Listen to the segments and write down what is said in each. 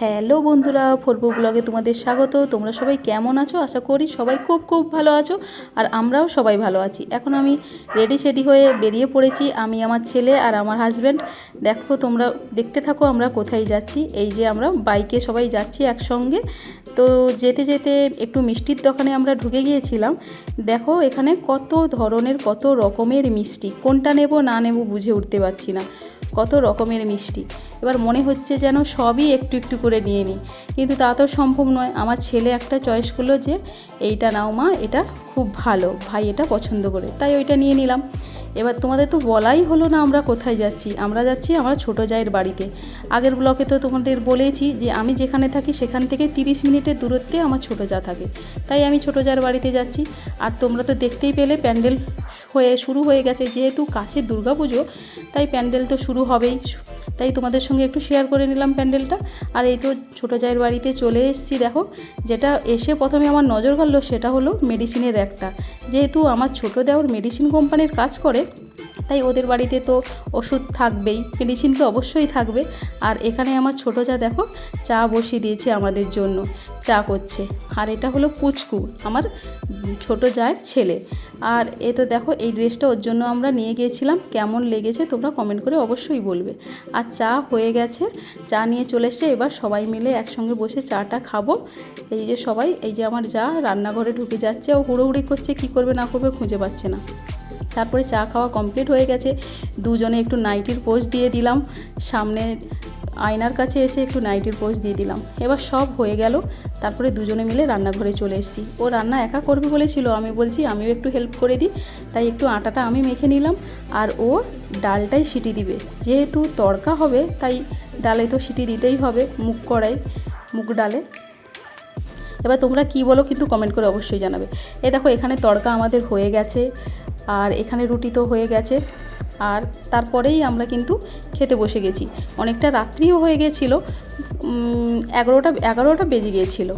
Hello বন্ধুরা, ফোরবো ব্লগে তোমাদের স্বাগত। তোমরা সবাই কেমন আছো? আশা করি সবাই খুব খুব ভালো আছো আর আমরাও সবাই ভালো আছি। এখন আমি রেডি সেডি হয়ে বেরিয়ে পড়েছি আমি, আমার ছেলে আর আমার হাজব্যান্ড দেখো তোমরা, দেখতে থাকো আমরা কোথায় যাচ্ছি। এই যে আমরা বাইকে সবাই যাচ্ছি একসঙ্গে। তো যেতে যেতে একটু মিষ্টির দোকানে আমরা ঢুকে গিয়েছিলাম। দেখো এখানে কত ধরনের, কত রকমের মিষ্টি। কোনটা নেব না নেব বুঝে উঠতে পারছি না। কত রকমের মিষ্টি। এবার মনে হচ্ছে যেন সবই একটু একটু করে নিয়ে নিই। কিন্তু তা তো সম্ভব নয়। আমার ছেলে একটা চয়েস করল যে, এইটা নাও মা, এটা খুব ভালো। ভাই এটা পছন্দ করে। তাই ওইটা নিয়ে নিলাম। এবার তোমাদের তো বলাই হলো না আমরা কোথায় যাচ্ছি। আমরা যাচ্ছি আমার ছোটো জায়ের বাড়িতে। আগের ব্লকে তো তোমাদের বলেছি যে, আমি যেখানে থাকি সেখান থেকে তিরিশ মিনিটের দূরত্বে আমার ছোটো যা থাকে। তাই আমি ছোটো জায়ের বাড়িতে যাচ্ছি। আর তোমরা তো দেখতেই পেলে, প্যান্ডেল হয়ে শুরু হয়ে গেছে। যেহেতু কাছে দুর্গাপুজো তাই প্যান্ডেল তো শুরু হবেই। তাই তোমাদের সঙ্গে একটু শেয়ার করে নিলাম প্যান্ডেলটা। আর এই তো ছোটো জায়ের বাড়িতে চলে এসেছি, দেখো। যেটা এসে প্রথমে আমার নজর কাড়লো, সেটা হলো মেডিসিনের একটা। যেহেতু আমার ছোটো দেওয়ার মেডিসিন কোম্পানির কাজ করে, তাই ওদের বাড়িতে তো ওষুধ থাকবেই। মেডিসিন তো অবশ্যই থাকবে। আর এখানে আমার ছোটো যা, দেখো, চা বসিয়ে দিয়েছে আমাদের জন্য। চা করছে। আর এটা হলো পুচকু, আমার ছোটো জায়ের ছেলে। আর এ তো দেখো, এই ড্রেসটা ওর জন্য আমরা নিয়ে গিয়েছিলাম। কেমন লেগেছে তোমরা কমেন্ট করে অবশ্যই বলবে। আর চা হয়ে গেছে। চা নিয়ে চলে এসে এবার সবাই মিলে একসঙ্গে বসে চাটা খাব। এই যে সবাই, এই যে আমার যা রান্নাঘরে ঢুকে যাচ্ছে, ও হুড়োহুড়ি করছে, কি করবে না করবে খুঁজে পাচ্ছে না। তারপরে চা খাওয়া কমপ্লিট হয়ে গেছে। দুজনে একটু নাইটির পোজ দিয়ে দিলাম। সামনে আয়নার কাছে এসে একটু নাইটির পোজ দিয়ে দিলাম। এবার সব হয়ে গেল, তারপরে দুজনে মিলে রান্নাঘরে চলে এসেছি। ও রান্না একা করবে বলেছিল, আমি বলছি আমিও একটু হেল্প করে দিই। তাই একটু আটাটা আমি মেখে নিলাম আর ও ডালটাই সিটি দিবে। যেহেতু তড়কা হবে, তাই ডালে তো সিটি দিতেই হবে, মুগ কড়াই, মুগ ডালে। এবার তোমরা কি বলো কিন্তু কমেন্ট করে অবশ্যই জানাবে। এ দেখো, এখানে তড়কা আমাদের হয়ে গেছে। আর এখানে রুটি তো হয়ে গেছে। আর তারপরেই আমরা কিন্তু খেতে বসে গেছি। অনেকটা রাত্রিও হয়ে গেছিল এগারোটা এগারোটা বেজে গিয়েছিল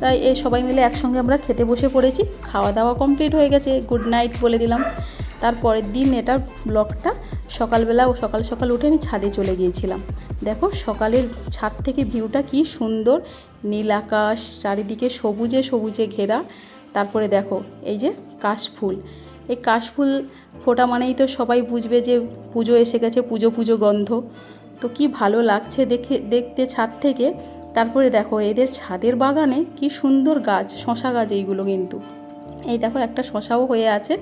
তাই এই সবাই মিলে একসঙ্গে আমরা খেতে বসে পড়েছি। খাওয়া দাওয়া কমপ্লিট হয়ে গেছে গুড নাইট বলে দিলাম। তারপরের দিন এটার ব্লগটা সকালবেলা ও সকাল সকাল উঠে আমি ছাদে চলে গিয়েছিলাম। দেখো সকালের ছাদ থেকে ভিউটা কি সুন্দর, নীল আকাশ, চারিদিকে সবুজে সবুজে ঘেরা। তারপরে দেখো এই যে কাশফুল। এই কাশফুল ফোটা মানেই তো সবাই বুঝবে যে পুজো এসে গেছে, পুজো পুজো গন্ধ। তো কি ভালো লাগছে দেখে, দেখতে ছাদ থেকে। তারপরে দেখো, এদের ছাদের বাগানে কি সুন্দর গাছ, শশা গাছ এইগুলো কিন্তু। এই দেখো, একটা শশাও হয়ে আছে।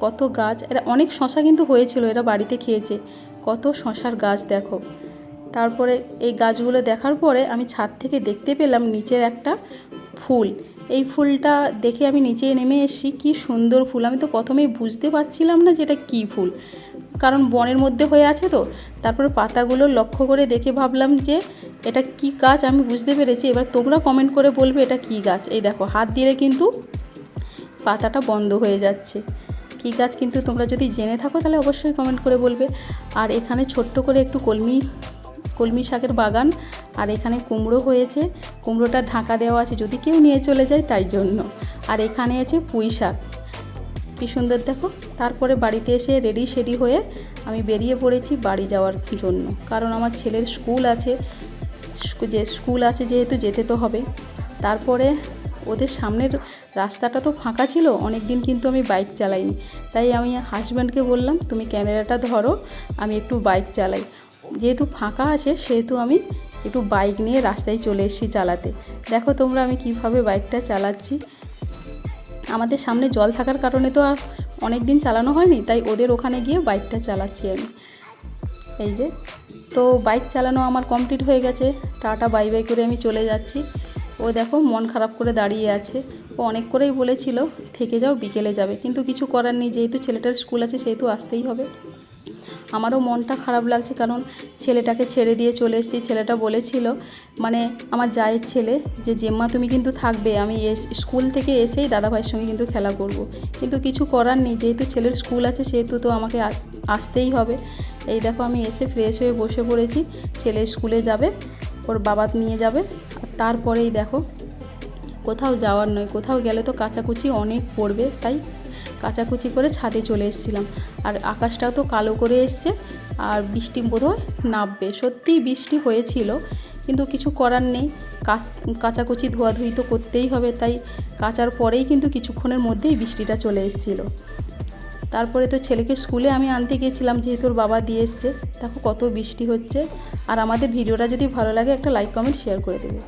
কত গাছ, এরা অনেক শশা কিন্তু হয়েছিল, এরা বাড়িতে খেয়েছে। কত শশার গাছ দেখো। তারপরে এই গাছগুলো দেখার পরে আমি ছাদ থেকে দেখতে পেলাম নিচের একটা ফুল। এই ফুলটা দেখে আমি নিচে নেমে এসেছি। কি সুন্দর ফুল। আমি তো প্রথমেই বুঝতে পারছিলাম না যে এটা কী ফুল। কারণ বনের মধ্যে হয়ে আছে তো। তারপরে পাতাগুলো লক্ষ্য করে দেখে ভাবলাম যে এটা কি গাছ, আমি বুঝতে পেরেছি। এবার তোমরা কমেন্ট করে বলবে এটা কি গাছ। এই দেখো, হাত দিলে কিন্তু পাতাটা বন্ধ হয়ে যাচ্ছে। কী গাছ কিন্তু তোমরা যদি জেনে থাকো তাহলে অবশ্যই কমেন্ট করে বলবে। আর এখানে ছোট্ট করে একটু কলমি কলমি শাকের বাগান আর এখানে কুমড়ো হয়েছে। কুমড়োটা ঢাকা দেওয়া আছে, যদি কেউ নিয়ে চলে যায় তাই জন্য। আর এখানে আছে পুঁই শাক। কী সুন্দর দেখো। তারপরে বাড়িতে এসে রেডি সেডি হয়ে আমি বেরিয়ে পড়েছি বাড়ি যাওয়ার জন্য। কারণ আমার ছেলের স্কুল আছে। যে স্কুল আছে যেহেতু যেতে তো হবে। তারপরে ওদের সামনের রাস্তাটা তো ফাঁকা ছিল অনেক দিন কিন্তু আমি বাইক চালাইনি। তাই আমি হাজব্যান্ডকে বললাম, তুমি ক্যামেরাটা ধরো, আমি একটু বাইক চালাই। যেহেতু ফাঁকা আছে, সেহেতু আমি একটু বাইক নিয়ে রাস্তায় চলে এসেছি চালাতে। দেখো তোমরা আমি কীভাবে বাইকটা চালাচ্ছি। আমাদের সামনে জল থাকার কারণে তো আর অনেক দিন চালানো হয়নি, তাই ওদের ওখানে গিয়ে বাইকটা চালাচ্ছি আমি। এই যে, তো বাইক চালানো আমার কমপ্লিট হয়ে গেছে। টাটা, বাই বাই করে আমি চলে যাচ্ছি। ও দেখো মন খারাপ করে দাঁড়িয়ে আছে। ও অনেক করেই বলেছিল, থেকে যাও, বিকেলে যাবে। কিন্তু কিছু করার নেই, যেহেতু ছেলেটার স্কুল আছে, সেহেতু আসতেই হবে। আমারও মনটা খারাপ লাগছে কারণ ছেলেটাকে ছেড়ে দিয়ে চলে এসেছি ছেলেটা বলেছিল মানে আমার জায়ের ছেলে, যে জেম্মা তুমি কিন্তু থাকবে, আমি স্কুল থেকে এসেই দাদাভাইয়ের সঙ্গে কিন্তু খেলা করব। কিন্তু কিছু করার নেই, যেহেতু ছেলের স্কুল আছে, সেহেতু তো আমাকে আসতেই হবে এই দেখো আমি এসে ফ্রেশ হয়ে বসে পড়েছি, ছেলে স্কুলে যাবে, ওর বাবা নিয়ে যাবে, আর তারপরেই দেখো, কোথাও যাওয়ার নয়, কোথাও গেলে তো কাচাকুচি অনেক পড়বে, তাই কাচাকুচি করে ছাদে চলে এসেছিলাম। আর আকাশটাও তো কালো করে এসছে, আর বৃষ্টি বোধহয় নামবে। সত্যিই বৃষ্টি হয়েছিল, কিন্তু কিছু করার নেই। কাচ, কাচাকুচি ধোয়াধুয়ি তো করতেই হবে, তাই কাচার পরেই কিন্তু কিছুক্ষণের মধ্যেই বৃষ্টিটা চলে এসেছিল। তারপরে তো ছেলেকে স্কুলে আমি আনতে গিয়েছিলাম যেহেতু ওর বাবা দিয়ে এসছে। দেখো কত বৃষ্টি হচ্ছে। আর আমাদের ভিডিওটা যদি ভালো লাগে, একটা লাইক কমেন্ট শেয়ার করে দেবে।